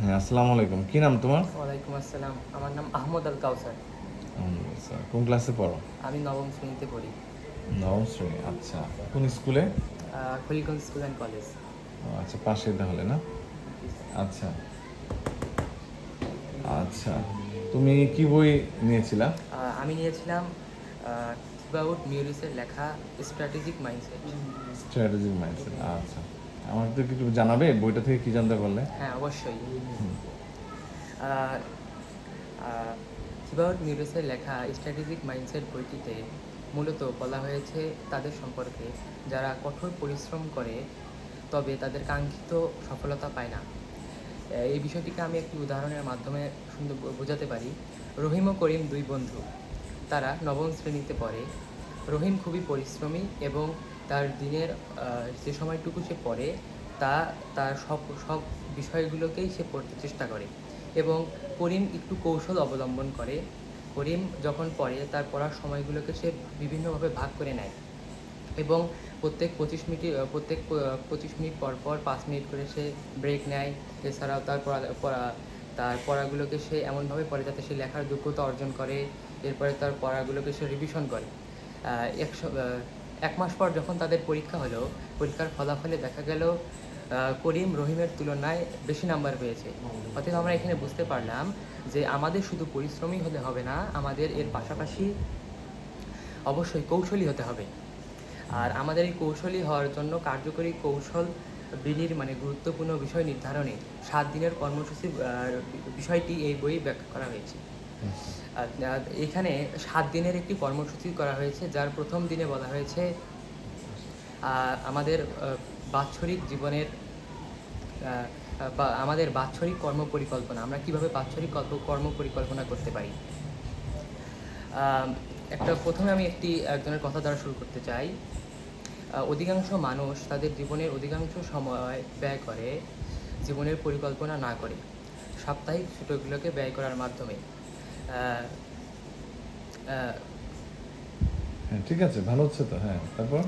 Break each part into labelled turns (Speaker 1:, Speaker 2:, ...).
Speaker 1: হ্যাঁ আসসালামু আলাইকুম। কি নাম তোমার?
Speaker 2: ওয়ালাইকুম আসসালাম। আমার নাম আহমদ আল কাউসার
Speaker 1: আচ্ছা, কোন ক্লাসে পড়ো?
Speaker 2: আমি নবম শ্রেণীতে পড়ি।
Speaker 1: নবম শ্রেণি আচ্ছা। কোন স্কুলে?
Speaker 2: Khaliganj school and college.
Speaker 1: আচ্ছা পাশে তাহলে না? আচ্ছা। আচ্ছা। তুমি কি বই নিয়েছিলা?
Speaker 2: আমি নিয়েছিলাম থিবাউট মিউরিসের লেখা স্ট্র্যাটেজিক মাইন্ডসেট
Speaker 1: স্ট্র্যাটেজিক মাইন্ডসেট আচ্ছা। আমাকে তো কিছু জানাবে বইটা থেকে কি জানতে পারলে?
Speaker 2: হ্যাঁ অবশ্যই। থিবাউট লেখা স্ট্র্যাটেজিক মাইন্ডসেট বইটিতে মূলত বলা হয়েছে তাদের সম্পর্কে? যারা কঠোর পরিশ্রম করে তবে তাদের কাঙ্ক্ষিত সফলতা পায় না। এই বিষয়টিকে আমি একটি উদাহরণের মাধ্যমে সুন্দর বোঝাতে পারি। রহিম ও করিম দুই বন্ধু। তারা নবম শ্রেণীতে পড়ে। রহিম খুবই পরিশ্রমী এবং তার দিনের যে সময়টুকু সে পড়ে, তা তার সব সব বিষয়গুলোকেই সে পড়তে চেষ্টা করে এবং করিম একটু কৌশল অবলম্বন করে। করিম যখন পড়ে, তার পড়ার সময়গুলোকে সে বিভিন্নভাবে ভাগ করে নেয় এবং প্রত্যেক পঁচিশ মিনিট প্রত্যেক পঁচিশ মিনিট পর পর পাঁচ মিনিট করে সে ব্রেক নেয়। এছাড়াও তার পড়া পড়া, তার পড়াগুলোকে সে এমনভাবে পড়ে যাতে সে লেখার যোগ্যতা অর্জন করে। এরপরে তার পড়াগুলোকে সে রিভিশন করে। একশো এক মাস পর যখন তাদের পরীক্ষা হলো, পরীক্ষার ফলাফলে দেখা গেল করিম রহিমের তুলনায় বেশি নাম্বার পেয়েছে। অতএব আমরা এখানে বুঝতে পারলাম যে আমাদের শুধু পরিশ্রমী হলে হবে না, আমাদের এর পাশাপাশি অবশ্যই কৌশলী হতে হবে। আর আমাদের এই কৌশলী হওয়ার জন্য কার্যকরী কৌশল বিনির মানে গুরুত্বপূর্ণ বিষয় নির্ধারণে সাত দিনের কর্মসূচি বিষয়টি এই বইয়ে ব্যাখ্যা করা হয়েছে। এখানে সাত দিনের একটি কর্মসূচি করা হয়েছে, যার প্রথম দিনে বলা হয়েছে আমাদের বাৎসরিক জীবনের বা আমাদের বাৎসরিক কর্ম পরিকল্পনা আমরা কীভাবে বাৎসরিক কর্ম পরিকল্পনা করতে পারি? একটা, প্রথমে আমি একটি, একজনের কথা দ্বারা শুরু করতে চাই। অধিকাংশ মানুষ তাদের জীবনের অধিকাংশ সময় ব্যয় করে, জীবনের পরিকল্পনা না করে, সাপ্তাহিক ছুটিগুলোকে ব্যয় করার মাধ্যমে।
Speaker 1: হ্যাঁ ঠিক আছে ভালো হচ্ছে তো হ্যাঁ তারপর?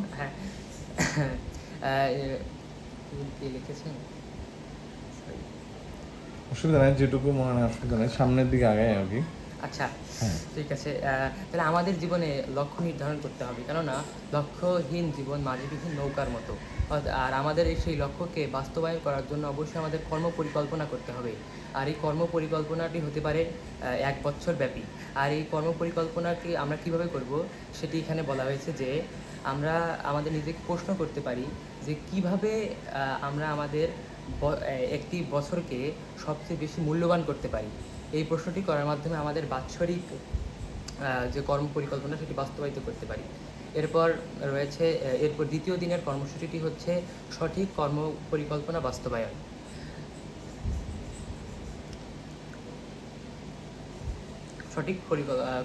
Speaker 2: হ্যাঁ লিখেছেন?
Speaker 1: অসুবিধা নাই যেটুকু মনে হয় অসুবিধা নাই সামনের দিকে আগায় আর কি।
Speaker 2: আচ্ছা। ঠিক আছে তাহলে আমাদের জীবনে লক্ষ্য নির্ধারণ করতে হবে। কেননা লক্ষ্যহীন জীবন মাঝবিহীন নৌকার মতো। আর আমাদের এই সেই লক্ষ্যকে বাস্তবায়ন করার জন্য অবশ্যই আমাদের কর্ম পরিকল্পনা করতে হবে। আর এই কর্ম পরিকল্পনাটি হতে পারে এক বছর ব্যাপী। আর এই কর্ম পরিকল্পনাকে আমরা কীভাবে করব সেটি এখানে বলা হয়েছে যে আমরা আমাদের নিজেকে প্রশ্ন করতে পারি যে কীভাবে আমরা আমাদের একটি বছরকে সবচেয়ে বেশি মূল্যবান করতে পারি। এই প্রশ্নটি করার মাধ্যমে আমাদের বাৎসরিক যে কর্ম পরিকল্পনা সেটি বাস্তবায়িত করতে পারি। এরপর রয়েছে এরপর দ্বিতীয় দিনের কর্মসূচিটি হচ্ছে সঠিক কর্ম পরিকল্পনা বাস্তবায়ন। সঠিক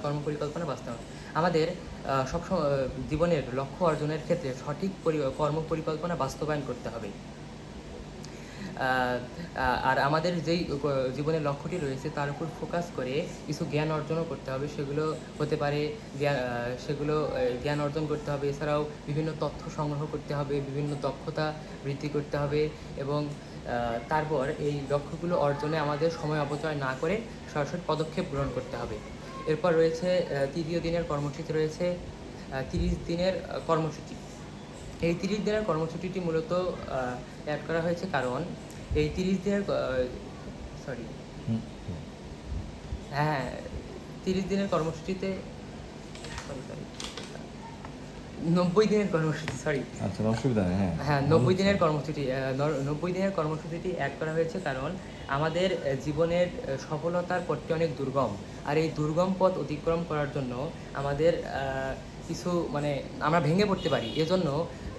Speaker 2: কর্ম পরিকল্পনা বাস্তবায়ন। আমাদের সবসময় জীবনের লক্ষ্য অর্জনের ক্ষেত্রে সঠিক কর্ম পরিকল্পনা বাস্তবায়ন করতে হবে। আর আমাদের যেই জীবনের লক্ষ্যটি রয়েছে, তার উপর ফোকাস করে কিছু জ্ঞান অর্জনও করতে হবে। সেগুলো হতে পারে সেগুলো জ্ঞান অর্জন করতে হবে। এছাড়াও বিভিন্ন তথ্য সংগ্রহ করতে হবে, বিভিন্ন দক্ষতা বৃদ্ধি করতে হবে এবং তারপর এই লক্ষ্যগুলো অর্জনে আমাদের সময় অপচয় না করে সরাসরি পদক্ষেপ গ্রহণ করতে হবে। এরপর রয়েছে তৃতীয় দিনের কর্মসূচি রয়েছে তিরিশ দিনের কর্মসূচি। এই তিরিশ দিনের কর্মসূচিটি মূলত অ্যাড করা হয়েছে কারণ এই তিরিশ দিনের সরি। হ্যাঁ তিরিশ দিনের কর্মসূচিতে সরি সরি নব্বই দিনের কর্মসূচি সরি
Speaker 1: আচ্ছা অসুবিধা নেই হ্যাঁ।
Speaker 2: হ্যাঁ নব্বই দিনের কর্মসূচি নব্বই দিনের কর্মসূচিটি অ্যাড করা হয়েছে কারণ আমাদের জীবনের সফলতার পথটি অনেক দুর্গম। আর এই দুর্গম পথ অতিক্রম করার জন্য আমাদের আহ, কিছু মানে আমরা ভেঙে পড়তে পারি। এজন্য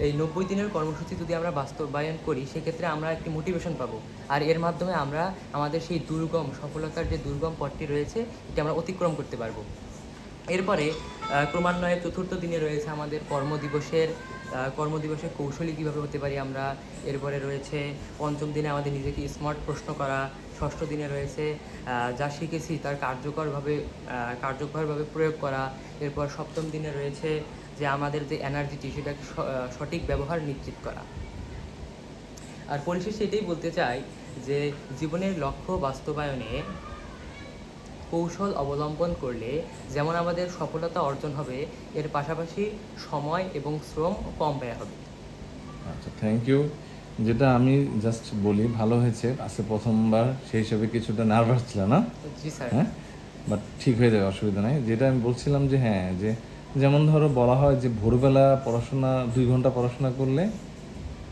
Speaker 2: এই নব্বই দিনের কর্মসূচি যদি আমরা বাস্তবায়ন করি, সেক্ষেত্রে আমরা একটি মোটিভেশন পাবো। আর এর মাধ্যমে আমরা আমাদের সেই দুর্গম, সফলতার যে দুর্গম পথটি রয়েছে, এটি আমরা অতিক্রম করতে পারব। এরপরে ক্রমান্বয়ে চতুর্থ দিনে রয়েছে আমাদের কর্মদিবসের আহ, কর্মদিবসের কৌশলী কীভাবে হতে পারি আমরা? এরপরে রয়েছে পঞ্চম দিনে আমাদের নিজেকে স্মার্ট প্রশ্ন করা ষষ্ঠ দিনে রয়েছে যা শিখেছি তার কার্যকরভাবে কার্যকরভাবে প্রয়োগ করা। এরপর সপ্তম দিনে রয়েছে যে আমাদের যে এনার্জিটি সেটাকে সঠিক ব্যবহার নিশ্চিত করা। আর পরিশেষে এটাই বলতে চাই যে জীবনের লক্ষ্য বাস্তবায়নে কৌশল অবলম্বন করলে যেমন আমাদের সফলতা অর্জন হবে এর পাশাপাশি সময় এবং শ্রম কম ব্যয় হবে।
Speaker 1: আচ্ছা থ্যাংক ইউ যেটা আমি জাস্ট বলি ভালো হয়েছে। আজকে প্রথমবার সেই হিসাবে কিছুটা নার্ভাস ছিল না?
Speaker 2: জি স্যার।
Speaker 1: হ্যাঁ? বাট ঠিক হয়ে যাবে অসুবিধা নাই। যেটা আমি বলছিলাম যে হ্যাঁ যে যেমন ধরো বলা হয় যে ভোরবেলা পড়াশোনা দুই ঘণ্টা পড়াশোনা করলে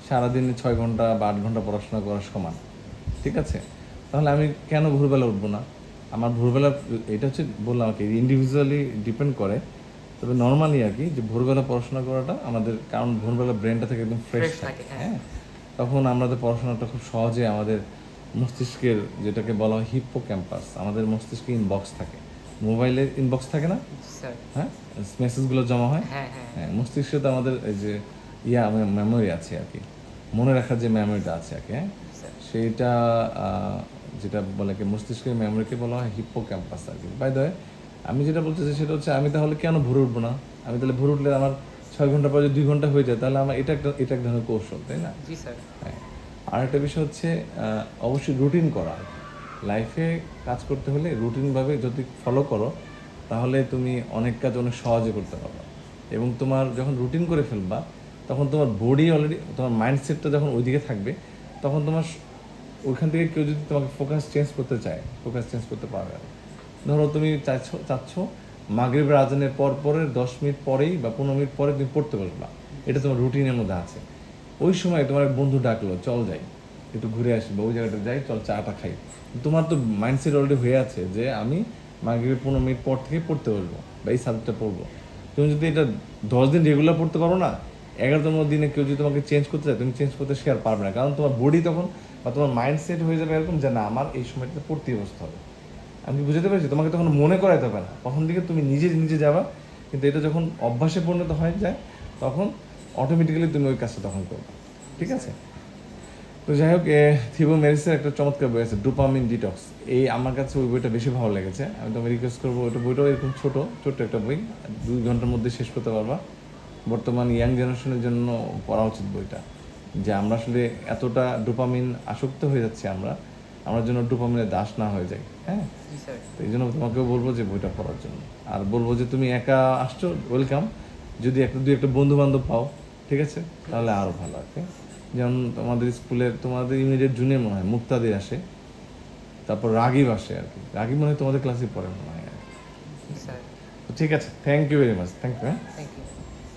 Speaker 1: সারাদিনে ছয় ঘণ্টা বা আট ঘণ্টা পড়াশোনা করার সমান। ঠিক আছে? তাহলে আমি কেন ভোরবেলা উঠবো না? আমার ভোরবেলা এটা হচ্ছে বললাম আর কি ইন্ডিভিজুয়ালি ডিপেন্ড করে। তবে নর্মালি আর কি যে ভোরবেলা পড়াশোনা করাটা আমাদের কারণ ভোরবেলা ব্রেনটা থেকে একদম ফ্রেশ থাকে
Speaker 2: হ্যাঁ।
Speaker 1: হ্যাঁ? তখন আমাদের পড়াশোনাটা খুব সহজে আমাদের মস্তিষ্কের যেটাকে বলা হয় হিপ্পো ক্যাম্পাস আমাদের মস্তিষ্কে ইনবক্স থাকে। মোবাইলের ইনবক্স থাকে না? হ্যাঁ? মেসেজগুলো জমা হয়?
Speaker 2: হ্যাঁ হ্যাঁ।
Speaker 1: হ্যাঁ মস্তিষ্কে তো আমাদের এই যে ইয়া মেমোরি আছে আর কি। মনে রাখার যে মেমোরিটা আছে আর কি হ্যাঁ? সেইটা যেটা বলে কি মস্তিষ্কের মেমোরিকে বলা হয় হিপ্পো ক্যাম্পাস আর কি। বাই দ্য আমি যেটা বলতে চাই সেটা হচ্ছে আমি তাহলে কেন ভোরে উঠবো না? আমি তাহলে ভোরে উঠলে আমার ছয় ঘণ্টা পরে যদি দুই ঘণ্টা হয়ে যায় তাহলে আমার এটা একটা এটা এক ধরনের কৌশল তাই না?
Speaker 2: জি স্যার।
Speaker 1: হ্যাঁ। আর একটা বিষয় হচ্ছে অবশ্যই রুটিন করা। লাইফে কাজ করতে হলে রুটিনভাবে যদি ফলো করো তাহলে তুমি অনেক কাজ অনেক সহজে করতে পারবে। এবং তোমার যখন রুটিন করে ফেলবা তখন তোমার বডি অলরেডি তোমার মাইন্ডসেটটা যখন ওইদিকে থাকবে তখন তোমার ওইখান থেকে কেউ যদি তোমাকে ফোকাস চেঞ্জ করতে চায় ফোকাস চেঞ্জ করতে পারবে ধরো তুমি চাচ্ছ চাচ্ছ মাগরিবের আজানের পর পরের দশ মিনিট পরেই বা পনেরো মিনিট পরে তুমি পড়তে পারবা এটা তোমার রুটিনের মধ্যে আছে। ওই সময় তোমার বন্ধু ডাকলো, চল যাই, একটু ঘুরে আসি বা ওই জায়গাটা যাই, চল চাটা খাই। তোমার তো মাইন্ডসেট অলরেডি হয়ে আছে যে আমি মাগরিবের পনেরো মিনিট পর থেকে পড়তে বলব বা এই সাবজেক্টটা পড়ব। তুমি যদি এটা দশ দিন রেগুলার পড়তে পারো না এগারোতম দিনে কেউ যদি তোমাকে চেঞ্জ করতে চায়, তুমি চেঞ্জ করতে শেয়ার পারবে না। কারণ তোমার বডি তখন বা তোমার মাইন্ডসেট হয়ে যাবে এরকম যে না, আমার এই সময়টাতে পড়তেই বসতে হবে। আমি বুঝতে পেরেছি? তোমাকে তখন মনে করাইতে হবে না। তখন থেকে তুমি নিজে নিজে যাবা, কিন্তু এটা যখন অভ্যাসে পরিণত হয়ে যায়, তখন অটোমেটিক্যালি তুমি ওই কাজটা তখন করবে। ঠিক আছে? তো যাই হোক থিবো মেরিসের একটা চমৎকার বই আছে, ডোপামিন ডিটক্স। এই আমার কাছে ওই বইটা বেশি ভালো লেগেছে। আমি তোমাকে রিকোয়েস্ট করব, ওইটা বইটাও এরকম ছোটো, ছোট্ট একটা বই। দুই ঘণ্টার মধ্যে শেষ করতে পারবা। বর্তমান ইয়াং জেনারেশনের জন্য পড়া উচিত বইটা। যে আমরা আসলে এতটা ডোপামিন আসক্ত হয়ে যাচ্ছি আমরা আমরা যেন ডোপামিনের দাস না হয়ে যাই হ্যাঁ? তো এই জন্য তোমাকেও বলব যে বইটা পড়ার জন্য। আর বলব যে তুমি একা আসছো ওয়েলকাম যদি একটা দুই একটা বন্ধু বান্ধব পাও ঠিক আছে? তাহলে আরও ভালো আর কি যেমন তোমাদের স্কুলের তোমাদের ইমিডিয়েট জুনিয়র মনে হয় মুক্তাদি আসে। তারপর রাগিব আসে আর কি। রাগিব মনে হয় তোমাদের ক্লাসে পড়ে মনে হয় ঠিক আছে thank you very much thank you হ্যাঁ?
Speaker 2: Thank you